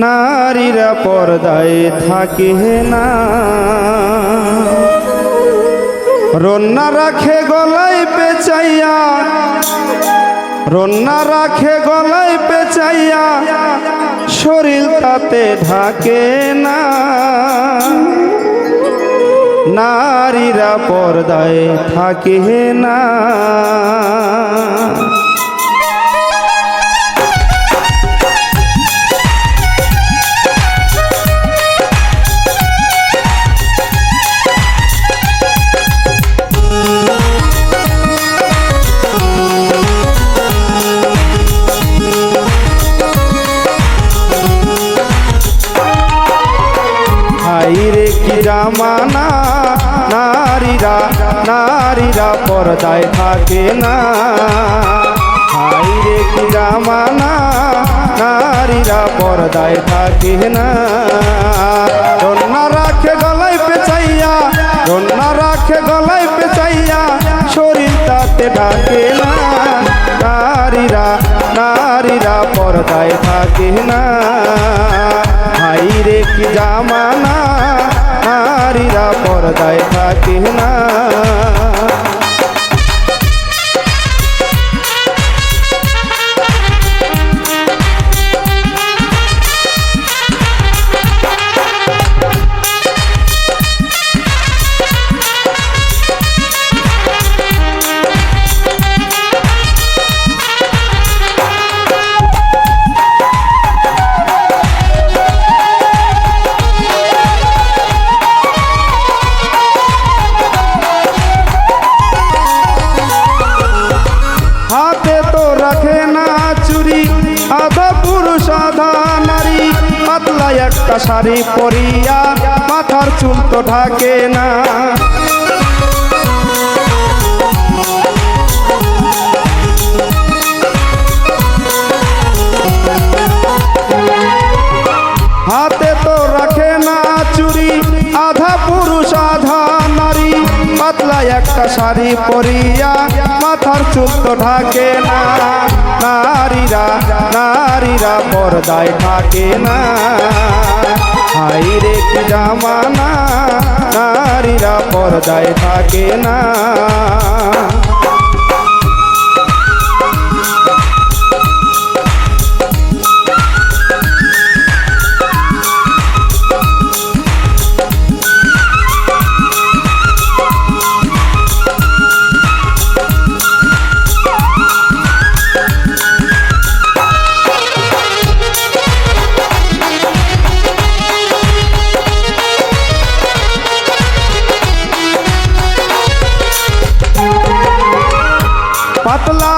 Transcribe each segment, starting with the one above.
নারীরা পর্দায় থাকে না। রন্না রাখে গলায় পেঁচাইয়া, রন্না রাখে গলায় পেঁচাইয়া, শরীর তাতে ঢাকে না। নারীরা পর্দায় থাকে না। জামানা, নারীরা নারীরা পর্দায় থাকে না। হাইরে কি জামানা, নারীরা পর্দায় থাকে না। রন্না রাখে গলায় পেঁচাইয়া রন্না রাখে গলায় পেঁচাইয়া, শরীর তাতে ঢাকে না। নারীরা নারীরা পর্দায় থাকে না। হাইরে কি জামানা নারীরা পর্দায় না। পাতলা একটা শাড়ি পরিয়া মাথার চুল তো ঢাকে না। শাড়ি পরিয়া মাথার চুল তো ঢাকে না। নারীরা নারীরা পর্দায় থাকে না। হাই রে কি জামানা, নারীরা পর্দায় থাকে না। পাতলা,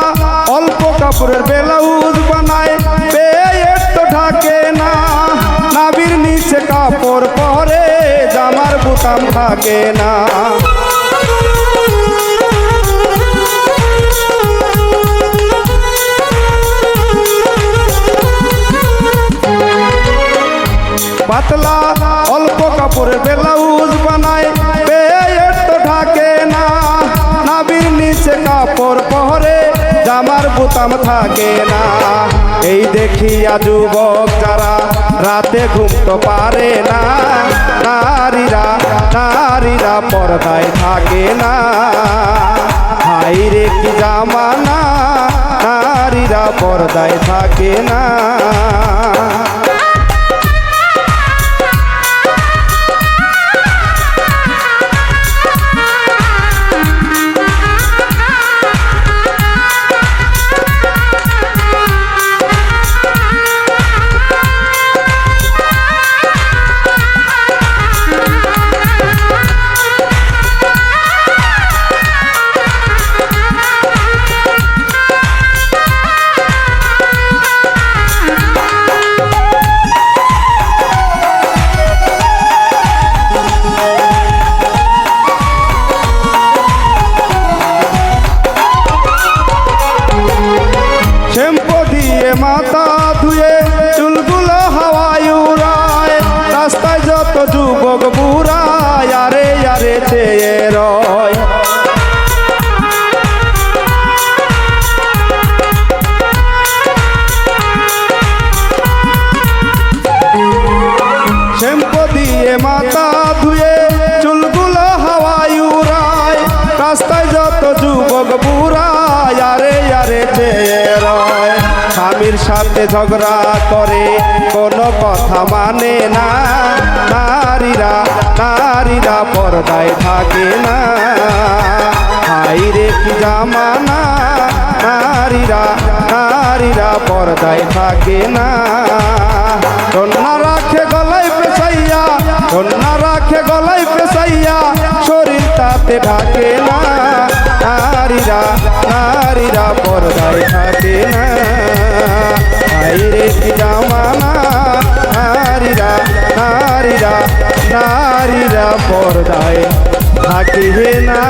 অল্প কাপড়ের ব্লাউজ বানায়। তো ঢাকে না, নাবির নিচে কাপড় পরে, জামার বুতাম থাকে না। পাতলা, অল্প কাপড়ের ব্লাউজ বানায়। নিচে কাপড় পরে জামার বুতাম থাকে না। এই দেখিয়া যুবক যারা রাতে ঘুমতে পারে না, নারীরা নারীরা পর্দায় থাকে না। হাই রে কি জামানা, নারীরা পর্দায় থাকে না। পাতা ধুয়ে চুলগুলো হাওয়ায় উড়ায়। রাস্তায় যত যুবক বুড়ায়ারে আরে আরে রয় স্বামীর সাথে ঝগড়া করে, কোনো কথা মানে না। নারীরা নারীরা পর্দায় থাকে না। হাইরে কি জামানা? নারীরা নারীরা পর্দায় থাকে না। রাখে গলায় পেশাইয়া, শরীর তাতে ঢাকে না। নারীরা নারীরা পর্দায় থাকে না। কি জামানা? নারীরা নারীরা নারীরা পর্দায় থাকে না।